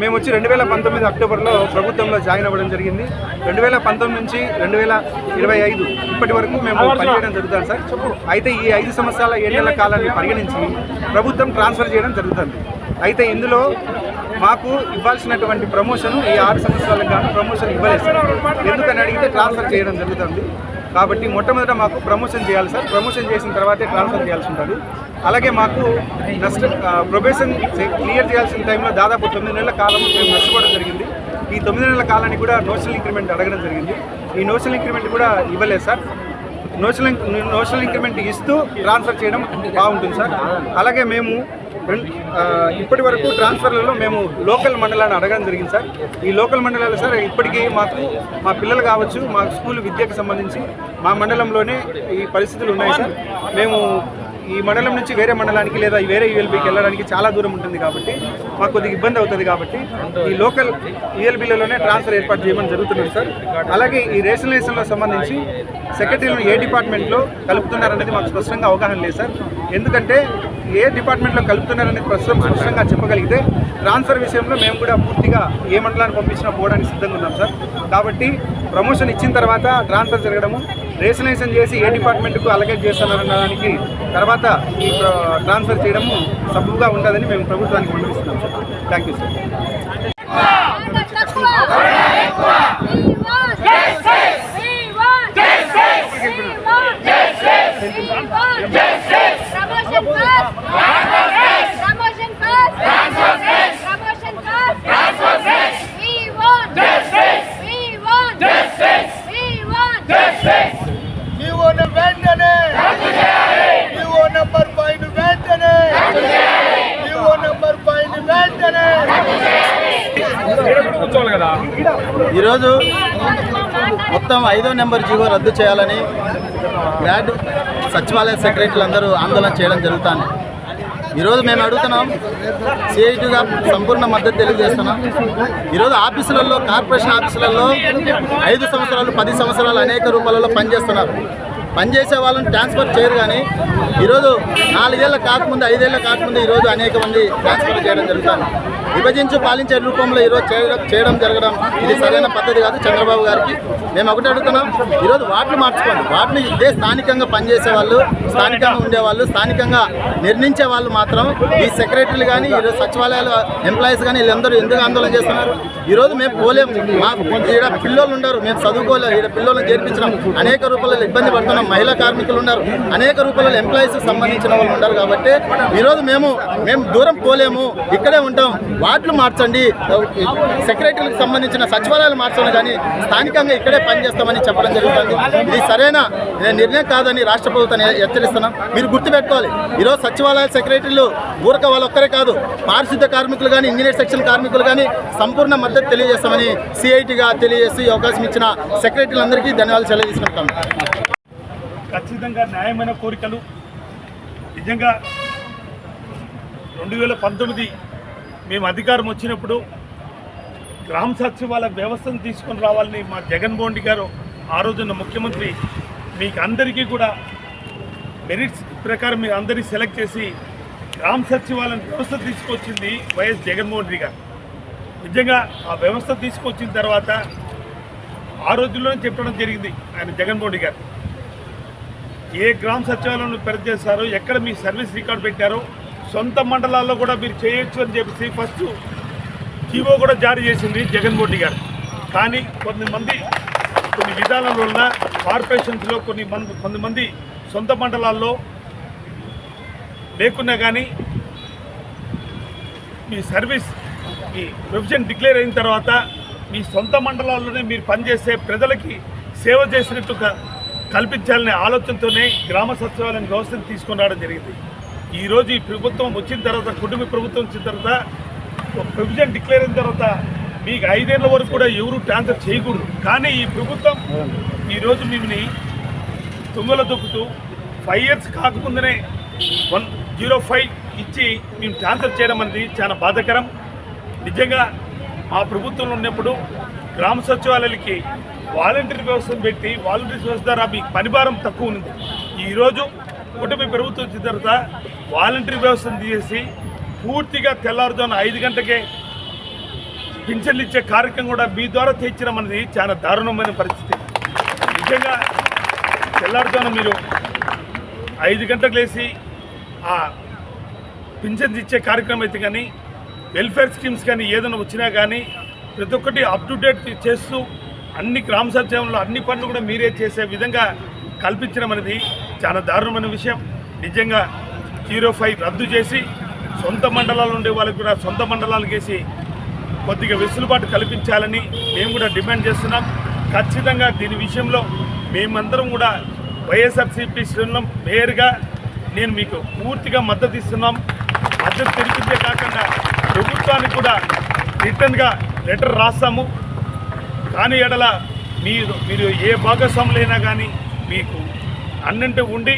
మేము వచ్చి రెండు వేల పంతొమ్మిది అక్టోబర్లో ప్రభుత్వంలో జాయిన్ అవ్వడం జరిగింది. రెండు వేల పంతొమ్మిది నుంచి రెండు వేల ఇరవై ఐదు ఇప్పటి వరకు మేము పనిచేయడం జరుగుతుంది సార్. అయితే ఈ ఐదు సంవత్సరాల ఏడేళ్ళ కాలాన్ని పరిగణించి ప్రభుత్వం ట్రాన్స్ఫర్ చేయడం జరుగుతుంది. అయితే ఇందులో మాకు ఇవ్వాల్సినటువంటి ప్రమోషన్ ఈ ఆరు సంవత్సరాలకు కానీ ప్రమోషన్ ఇవ్వలేదు ఎందుకని అడిగితే ట్రాన్స్ఫర్ చేయడం జరుగుతుంది. కాబట్టి మొట్టమొదట మాకు ప్రమోషన్ చేయాలి సార్. ప్రమోషన్ చేసిన తర్వాతే ట్రాన్స్ఫర్ చేయాల్సి ఉంటుంది. అలాగే మాకు నష్ట ప్రొబేషన్ క్లియర్ చేయాల్సిన టైంలో దాదాపు తొమ్మిది నెలల కాలం మేము నష్టపోవడం జరిగింది. ఈ తొమ్మిది నెలల కాలానికి కూడా నోషనల్ ఇంక్రిమెంట్ అడగడం జరిగింది. ఈ నోషనల్ ఇంక్రిమెంట్ కూడా ఇవ్వలేదు సార్. నోషనల్ నోషనల్ ఇంక్రిమెంట్ ఇస్తూ ట్రాన్స్ఫర్ చేయడం బాగుంటుంది సార్. అలాగే మేము ఇప్పటి వరకు ట్రాన్స్ఫర్లలో మేము లోకల్ మండలాన్ని అడగడం జరిగింది సార్. ఈ లోకల్ మండలాలు సార్ ఇప్పటికీ మాకు మా పిల్లలు కావచ్చు మా స్కూల్ విద్యకు సంబంధించి మా మండలంలోనే ఈ పరిస్థితులు ఉన్నాయి సార్. మేము ఈ మండలం నుంచి వేరే మండలానికి లేదా వేరే యూఎల్బీకి వెళ్ళడానికి చాలా దూరం ఉంటుంది కాబట్టి మాకు కొద్దిగా ఇబ్బంది అవుతుంది కాబట్టి ఈ లోకల్ యూఎల్బీలలోనే ట్రాన్స్ఫర్ ఏర్పాటు చేయమని జరుగుతుంది సార్. అలాగే ఈ రేషనలైజేషన్లో సంబంధించి సెక్రటరీలను ఏ డిపార్ట్మెంట్లో కలుపుతున్నారనేది మాకు స్పష్టంగా అవగాహన లేదు సార్. ఎందుకంటే ఏ డిపార్ట్మెంట్లో కలుపుతున్నారనేది ప్రస్తుతం స్పష్టంగా చెప్పగలిగితే ట్రాన్స్ఫర్ విషయంలో మేము కూడా పూర్తిగా ఏ మండలాన్ని పంపించినా పోవడానికి సిద్ధంగా ఉన్నాం సార్. కాబట్టి ప్రమోషన్ ఇచ్చిన తర్వాత ట్రాన్స్ఫర్ జరగడము రేసినేషన్ చేసి ఏ డిపార్ట్మెంట్కు అలగేట్ చేస్తున్నారనడానికి తర్వాత ఈ ట్రాన్స్ఫర్ చేయడము సబ్బుగా ఉండదని మేము ప్రభుత్వానికి మండిస్తున్నాం sir. Thank you sir Promotion first. Promotion first. Promotion first. We want justice. We want justice. We want justice. GO వెంటనే జీవో నంబర్ ఫైవ్ వెంటనే జీవో నంబర్ ఫైవ్ వెంటనే ఈరోజు మొత్తం ఐదో నెంబర్ జీవో రద్దు చేయాలని గ్రాడ్ సచివాలయ సెక్రటరీలు అందరూ ఆందోళన చేయడం జరుగుతుంది. ఈరోజు మేము అడుగుతున్నాం సిఐటిగా సంపూర్ణ మద్దతు తెలియజేస్తున్నాం. ఈరోజు ఆఫీసులలో కార్పొరేషన్ ఆఫీసులలో ఐదు సంవత్సరాలు పది సంవత్సరాలు అనేక రూపాలలో పనిచేస్తున్నారు. పనిచేసే వాళ్ళని ట్రాన్స్ఫర్ చేయరు కానీ ఈరోజు నాలుగేళ్ళ కాకముందు ఐదేళ్ళ కాకముందు ఈరోజు అనేక మంది ట్రాన్స్ఫర్ చేయడం జరుగుతుంది. విభజించు పాలించే రూపంలో ఈరోజు చేయడం చేయడం జరగడం ఇది సరైన పద్ధతి కాదు చంద్రబాబు గారికి. మేము ఒకటి అడుగుతున్నాం ఈరోజు వాటిని మార్చుకోండి. వాటిని ఇదే స్థానికంగా పనిచేసే వాళ్ళు స్థానికంగా ఉండేవాళ్ళు స్థానికంగా నిర్ణయించే వాళ్ళు మాత్రం ఈ సెక్రటరీలు కానీ ఈరోజు సచివాలయాల ఎంప్లాయీస్ కానీ వీళ్ళందరూ ఎందుకు ఆందోళన చేస్తున్నారు? ఈరోజు మేము పోలేం మా ఈడ పిల్లలు ఉన్నారు మేము చదువుకోలేము. ఈడ పిల్లలను చేర్పించడం అనేక రూపాయలు ఇబ్బంది పడుతున్నాం. మహిళా కార్మికులు ఉన్నారు. అనేక రూపాయల ఎంప్లాయీస్ సంబంధించిన వాళ్ళు ఉన్నారు కాబట్టి ఈరోజు మేము మేము దూరం పోలేము ఇక్కడే ఉంటాం. వార్డులు మార్చండి. సెక్రటరీలకు సంబంధించిన సచివాలయాలు మార్చండి కానీ స్థానికంగా ఇక్కడే పనిచేస్తామని చెప్పడం జరుగుతుంది. ఇది సరైన నిర్ణయం కాదని రాష్ట్ర ప్రభుత్వాన్ని హెచ్చరిస్తున్నాం. మీరు గుర్తుపెట్టుకోవాలి. ఈరోజు సచివాలయ సెక్రటరీలు ఊరక వాళ్ళొక్కరే కాదు. పారిశుద్ధ కార్మికులు కానీ ఇంజనీర్ సెక్షన్ కార్మికులు కానీ సంపూర్ణ మద్దతు తెలియజేస్తామని సిఐటిగా తెలియజేసి అవకాశం ఇచ్చిన సెక్రటరీలందరికీ ధన్యవాదాలు తెలియజేసుకుంటాం ఖచ్చితంగా న్యాయమైన కోరికలు. నిజంగా రెండు వేల పంతొమ్మిది మేము అధికారం వచ్చినప్పుడు గ్రామ సచివాలయ వ్యవస్థను తీసుకొని రావాలని మా జగన్మోహన్ రెడ్డి గారు ఆ రోజున్న ముఖ్యమంత్రి మీకు అందరికీ కూడా మెరిట్స్ ప్రకారం మీరు అందరినీ సెలెక్ట్ చేసి గ్రామ సచివాలయం వ్యవస్థ తీసుకొచ్చింది వైఎస్ జగన్మోహన్ రెడ్డి గారు. నిజంగా ఆ వ్యవస్థ తీసుకొచ్చిన తర్వాత ఆ రోజుల్లోనే చెప్పడం జరిగింది ఆయన జగన్మోహన్ రెడ్డి గారు. ఏ గ్రామ సచివాలయంలో పెద్ద చేశారో ఎక్కడ మీ సర్వీస్ రికార్డ్ పెట్టారో సొంత మండలాల్లో కూడా మీరు చేయొచ్చు అని చెప్పేసి ఫస్ట్ జీవో కూడా జారీ చేసింది జగన్మోహన్ రెడ్డి గారు. కానీ కొంతమంది కొన్ని విధానాల వలన కార్పొరేషన్స్లో కొన్ని మంది కొంతమంది సొంత మండలాల్లో లేకున్నా కానీ మీ సర్వీస్ మీ ప్రొఫెషన్ డిక్లేర్ అయిన తర్వాత మీ సొంత మండలాల్లోనే మీరు పనిచేసే ప్రజలకి సేవ చేసినట్టు కల్పించాలనే ఆలోచనతోనే గ్రామ సచివాలయం వ్యవస్థను తీసుకొని రావడం జరిగింది ఈరోజు ఈ ప్రభుత్వం వచ్చిన తర్వాత కుటుంబ ప్రభుత్వం వచ్చిన తర్వాత ఒక ప్రొవిజన్ డిక్లేర్ అయిన తర్వాత మీకు ఐదేళ్ళ వరకు కూడా ఎవరు ట్రాన్స్ఫర్ చేయకూడదు. కానీ ఈ ప్రభుత్వం ఈరోజు మిమ్మల్ని తుంగలో దొక్కుతూ ఫైవ్ ఇయర్స్ కాకముందనే వన్ జీరో ఫైవ్ ఇచ్చి మేము ట్రాన్స్ఫర్ చేయడం అనేది చాలా బాధాకరం. నిజంగా మా ప్రభుత్వంలో ఉన్నప్పుడు గ్రామ సచివాలయాలకి వాలంటీర్ వ్యవస్థను పెట్టి వాలంటీర్ వ్యవస్థ ద్వారా మీకు పనిభారం తక్కువ ఉంది. ఈరోజు కుటుంబ ప్రభుత్వం వచ్చిన తర్వాత వాలంటీర్ వ్యవస్థను తీసేసి పూర్తిగా తెల్లారుజామున ఐదు గంటకే పింఛన్లు ఇచ్చే కార్యక్రమం కూడా మీ ద్వారా తెచ్చడం అనేది చాలా దారుణమైన పరిస్థితి. నిజంగా తెల్లారుజామున మీరు ఐదు గంటలకు లేచి ఆ పింఛన్స్ ఇచ్చే కార్యక్రమం అయితే కానీ వెల్ఫేర్ స్కీమ్స్ కానీ ఏదైనా వచ్చినా కానీ ప్రతి ఒక్కటి అప్ టు డేట్ చేస్తూ అన్ని గ్రామ సచివంలో అన్ని పనులు కూడా మీరే చేసే విధంగా కల్పించడం అనేది చాలా దారుణమైన విషయం. నిజంగా జీరో ఫైవ్ రద్దు చేసి సొంత మండలాలు ఉండే వాళ్ళకి కూడా సొంత మండలాలు వేసి కొద్దిగా వెసులుబాటు కల్పించాలని మేము కూడా డిమాండ్ చేస్తున్నాం. ఖచ్చితంగా దీని విషయంలో మేమందరం కూడా వైఎస్ఆర్సీపీ శ్రేణులం మేయర్గా నేను మీకు పూర్తిగా మద్దతు ఇస్తున్నాం. మద్దతు తెలిపించే కాకుండా ప్రభుత్వానికి కూడా రిటర్న్గా లెటర్ రాస్తాము. కానీ ఎడల మీరు మీరు ఏ భాగస్వాములైనా కానీ మీకు అన్నంటే ఉండి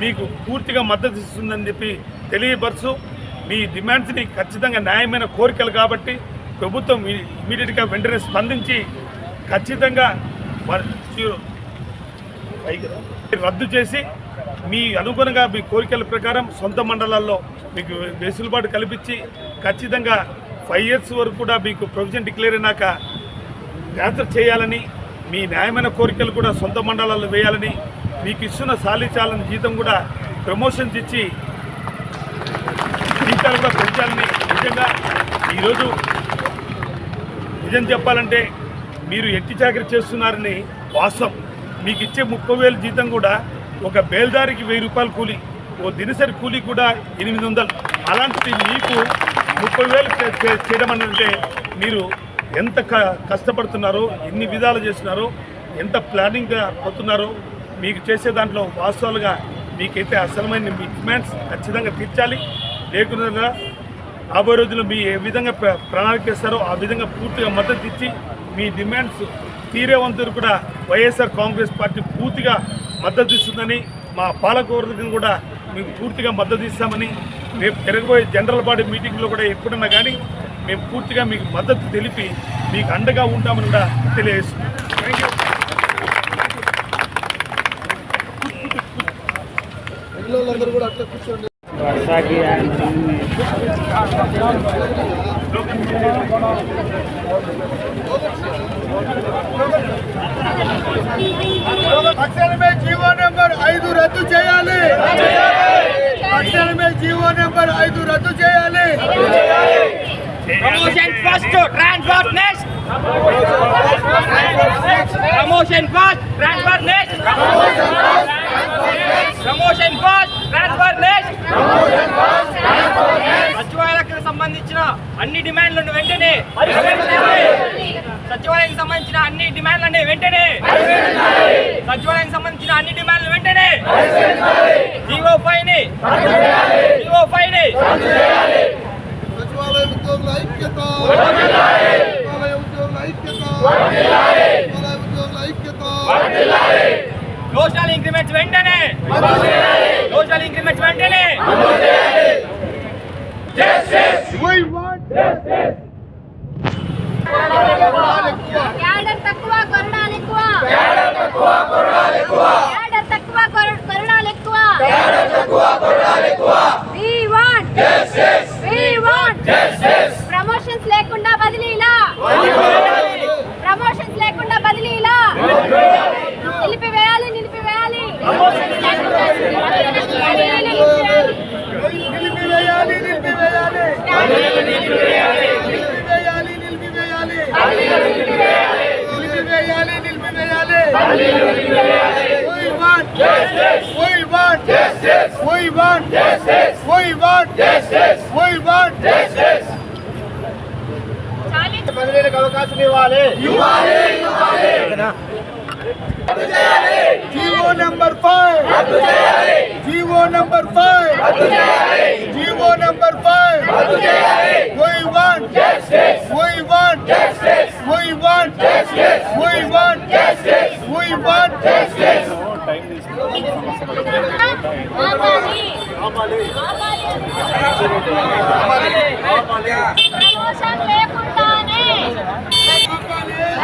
మీకు పూర్తిగా మద్దతు ఇస్తుందని చెప్పి తెలియపరచు మీ డిమాండ్స్ని ఖచ్చితంగా న్యాయమైన కోరికలు కాబట్టి ప్రభుత్వం ఇమీడియట్గా వెంటనే స్పందించి ఖచ్చితంగా రద్దు చేసి మీ అనుగుణంగా మీ కోరికల ప్రకారం సొంత మండలాల్లో మీకు వెసులుబాటు కల్పించి ఖచ్చితంగా ఫైవ్ ఇయర్స్ వరకు కూడా మీకు ప్రొవిజన్ డిక్లేర్ అయినాక ట్రాన్స్ఫర్ చేయాలని మీ న్యాయమైన కోరికలు కూడా సొంత మండలాల్లో వేయాలని మీకు ఇస్తున్న సాలిచాలని జీతం కూడా ప్రమోషన్స్ ఇచ్చి జీతాలు కూడా పెంచాలని నిజంగా ఈరోజు నిజం చెప్పాలంటే మీరు ఎట్టి చాకరీ చేస్తున్నారని వాస్తవం. మీకు ఇచ్చే ముప్పై వేలు జీతం కూడా ఒక బేల్దారికి వెయ్యి రూపాయలు కూలి ఓ దినసరి కూలి కూడా ఎనిమిది వందలు. అలాంటిది మీకు ముప్పై వేలు చేయడం అంటే మీరు ఎంత క- కష్టపడుతున్నారో ఎన్ని విధాలు చేస్తున్నారో ఎంత ప్లానింగ్గా పోతున్నారో మీకు చేసే దాంట్లో వాస్తవాలుగా మీకైతే అసలమైన మీ డిమాండ్స్ ఖచ్చితంగా తీర్చాలి. లేకుండా రాబోయే రోజుల్లో మీ ఏ విధంగా ప్రణాళిక చేస్తారో ఆ విధంగా పూర్తిగా మద్దతు ఇచ్చి మీ డిమాండ్స్ తీరే వంతులు కూడా వైఎస్ఆర్ కాంగ్రెస్ పార్టీ పూర్తిగా మద్దతు ఇస్తుందని మా పాలకవర్గం కూడా మీకు పూర్తిగా మద్దతు ఇస్తామని రేపు జరగబోయే జనరల్ బాడీ మీటింగ్లో కూడా ఎప్పుడన్నా కానీ మేము పూర్తిగా మీకు మద్దతు తెలిపి మీకు అండగా ఉంటామని కూడా తెలియజేస్తున్నాం. థ్యాంక్ యూ తక్షణమే జీవో నెంబర్ ఐదు రద్దు చేయాలి. తక్షణమే జీవో నెంబర్ ఐదు రద్దు చేయాలి. Promotion first transfer next promotion first transfer next promotion first transfer next సచివాలయాలకు సంబంధించిన అన్ని డిమాండ్లను వెంటనే సచివాలయానికి సంబంధించిన అన్ని డిమాండ్లని వెంటనే సచివాలయానికి సంబంధించిన అన్ని డిమాండ్లు వెంటనే జీవో పైని ని జీవో ఫైవ్ని సచివాలయ ఉద్యోగుల ఐక్యత. సచివాలయ ఉద్యోగుల ఐక్యత. సచివాలయ ఉద్యోగుల ఐక్యత. లోషనల్ ఇంక్రిమెంట్స్ వెంటనే. లోషనల్ ఇంక్రిమెంట్స్ వెంటనే. అవకాశం ఇవ్వాలి. GO number five. GO number five. GO number five. Y one. Y one. Y one. Y one. Y one. ఆపాలి. ఆపాలి. ఆపాలి.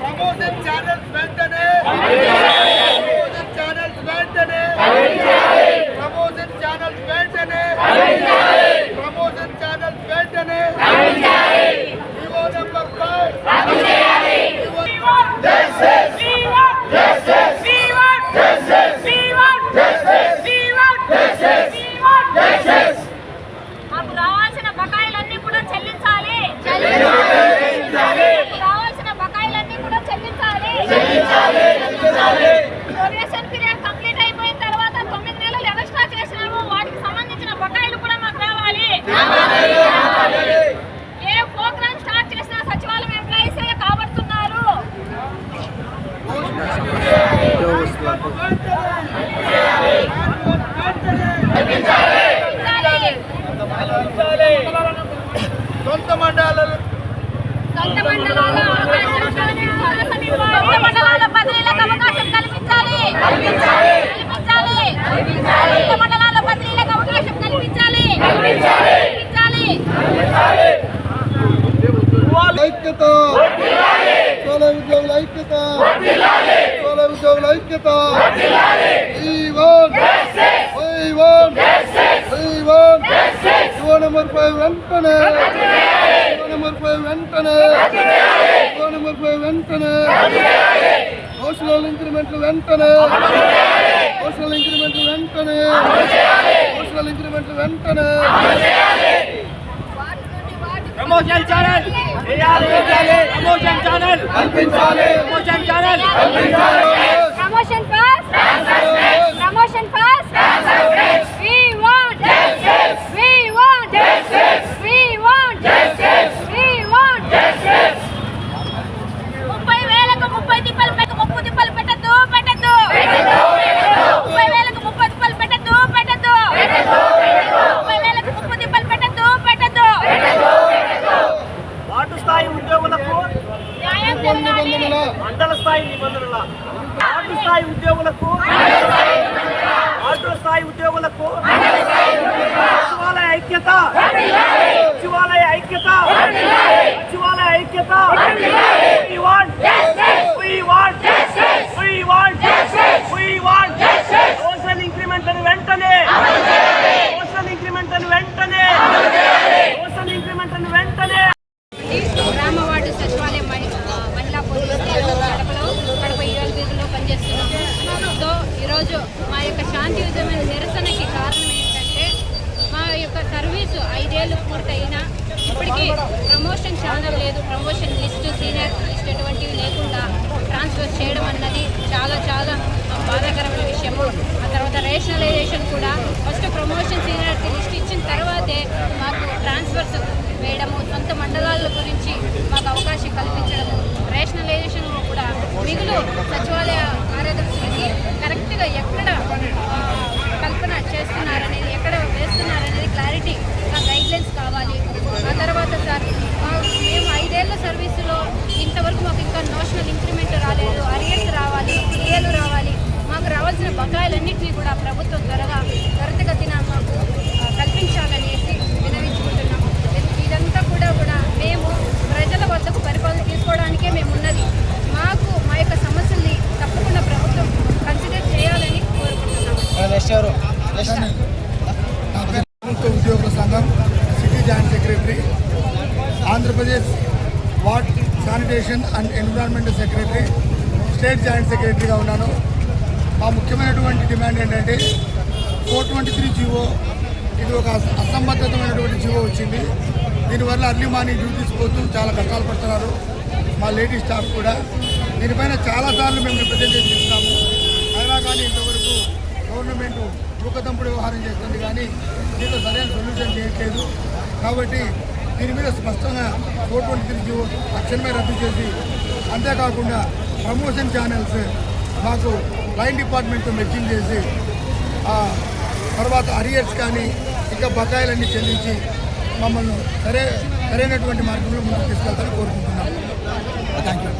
ప్రమోషన్ ఛానల్స్ వెంటనే ప్రమోషన్ ఛానల్స్ వెంటనే ప్రమోషన్ ఛానల్స్ వెంటనే ప్రమోషన్ ఛానల్స్ వెంటనే ఈవో నెంబర్ ఫైవ్ మాకు రావాల్సిన బకాయిలన్నీ కూడా చెల్లించాలి మాకు రావాల్సిన బకాయిలన్నీ కూడా చెల్లించాలి ప్రొబేషన్ పీరియడ్ కంప్లీట్ అయిపోయిన తర్వాత తొమ్మిది నెలలు ఎక్స్ట్రా చేసినాము వాటికి సంబంధించిన బకాయిలు కూడా మాకు రావాలి ఏ ప్రోగ్రామ్ స్టార్ట్ చేసినా సచివాలయం ఎంప్లాయీస్ కాబడుతున్నారు సొంత మండలాలు సొంత మండలాల అవకాశం. సొంత మండలాల బదిలీలకు అవకాశం కల్పించాలి. కల్పించాలి. సొంత మండలాల బదిలీలకు అవకాశం కల్పించాలి. కల్పించాలి. ఐక్యత. సోల ఉద్యోగుల ఐక్యత. సోల ఉద్యోగుల ఐక్యత. నెంబర్ ఫైవ్ వెంటనే. నెంబర్ ఫైవ్ వెంటనే. నెంబర్ ఫైవ్ వెంటనే. సోషల్ ఇంక్రిమెంట్లు వెంటనే. సోషల్ ఇంక్రిమెంట్లు వెంటనే. సోషల్ ఇంక్రిమెంట్లు వెంటనే. Promotion channel. Promotion channel. Promotion channel. Promotion fast promotion fast we want we want we want we want ముప్పై వేలకు ముప్పై తిప్పలు పెట్ట ముప్పు తిప్పలు పెట్టద్దు పెట్టద్దు ముప్పై వేలకు ముప్పై తిప్పలు పెట్టద్దు పెట్టద్దు ముప్పై వేలకు ముప్పు తిప్పలు పెట్టద్దు పెట్టద్దు వార్డు స్థాయి ఉద్యోగులకు న్యాయం జరగాలి మండల స్థాయి నిబంధనల వార్డు స్థాయి ఉద్యోగులకు వార్డు స్థాయి ఉద్యోగులకు సచివాలయ ఐక్యత సచివాలయ ఐక్యత సచివాలయ ఐక్యత We want We want We want We want social increment అని వెంటనే సోషల్ ఇంక్రిమెంట్ అని వెంటనే సోషల్ ఇంక్రిమెంట్ అని వెంటనే గ్రామ వార్డు సచివాలయం మహి- ఆ, మహిళా పోలీస్ స్టేషన్ కడపలో కడప ఇరవై వీధిలో పనిచేస్తున్నాము సో ఈరోజు మా యొక్క శాంతియుతమైన నిరసనకి కారణం ఏంటంటే మా యొక్క సర్వీసు ఐదేళ్ళు పూర్తయినా ఇప్పటికీ ప్రమోషన్ ఛానల్ లేదు. ప్రమోషన్ లిస్టు సీనియర్ లిస్ట్ ఎటువంటివి లేకుండా ట్రాన్స్ఫర్ చేయడం అన్నది చాలా చాలా బాధాకరమైన విషయము. ఆ తర్వాత రేషనలైజేషన్ కూడా. ఫస్ట్ ప్రమోషన్ సీనియారిటీ లిస్ట్ ఇచ్చిన తర్వాతే మాకు ట్రాన్స్ఫర్స్ వేయడము సొంత మండలాల గురించి మాకు అవకాశం కల్పించడము. రేషనలైజేషన్ కూడా మిగులు సచివాలయ కార్యదర్శులకి కరెక్ట్గా ఎక్కడ కల్పన చేస్తున్నారనేది ఎక్కడ వేస్తున్నారనేది క్లారిటీ గైడ్లైన్స్ కావాలి. ఆ తర్వాత సార్ మేము ఐదేళ్ళ సర్వీసులో ఇంతవరకు మాకు ఇంకా నోషనల్ ఇంక్రిమెంట్ రాలేదు. అరియర్స్ రావాలి పిఏలు రావాలి. మాకు రావాల్సిన బకాయిలన్నింటినీ కూడా ప్రభుత్వం త్వరగా త్వరితగతిన మాకు కల్పించాలనేసి వినవించుకుంటున్నాము ఇది- ఇదంతా కూడా కూడా మేము ప్రజల వద్దకు పరిపాలన తీసుకోవడానికే మేము ఉన్నది మాకు మా యొక్క సమస్యల్ని తప్పకుండా ప్రభుత్వం కన్సిడర్ చేయాలని కోరుకుంటున్నాము ప్రభుత్వ ఉద్యోగుల సంఘం city joint secretary Andhra Pradesh ward sanitation and environment secretary state joint సెక్రటరీగా ఉన్నాను. మా ముఖ్యమైనటువంటి డిమాండ్ ఏంటంటే ఫోర్ ట్వంటీ త్రీ జీవో ఇది ఒక అసంబద్ధతమైనటువంటి జీవో వచ్చింది. దీనివల్ల అర్లీ మార్నింగ్ డ్యూటీస్ పోతూ చాలా కష్టాలు పడుతున్నారు మా లేడీ స్టాఫ్ కూడా. దీనిపైన చాలాసార్లు మేము రిప్రజెంటేషన్ ఇస్తాము అయినా కానీ ఇంతవరకు గవర్నమెంట్ మూకదంపుడు వ్యవహారం చేస్తుంది కానీ దీంతో సరైన సొల్యూషన్ చేయట్లేదు. కాబట్టి దీని మీద స్పష్టంగా ఫోర్ తిరిగి త్రీ తక్షణమే రద్దు చేసి అంతేకాకుండా ప్రమోషన్ ఛానల్స్ మాకు లైన్ డిపార్ట్మెంట్తో మెచ్చింగ్ చేసి ఆ తర్వాత అరియర్స్ కానీ ఇంకా బకాయిలన్నీ చెల్లించి మమ్మల్ని సరే సరైనటువంటి మార్గంలో ముందుకు తీసుకెళ్తారని కోరుకుంటున్నాం. Thank you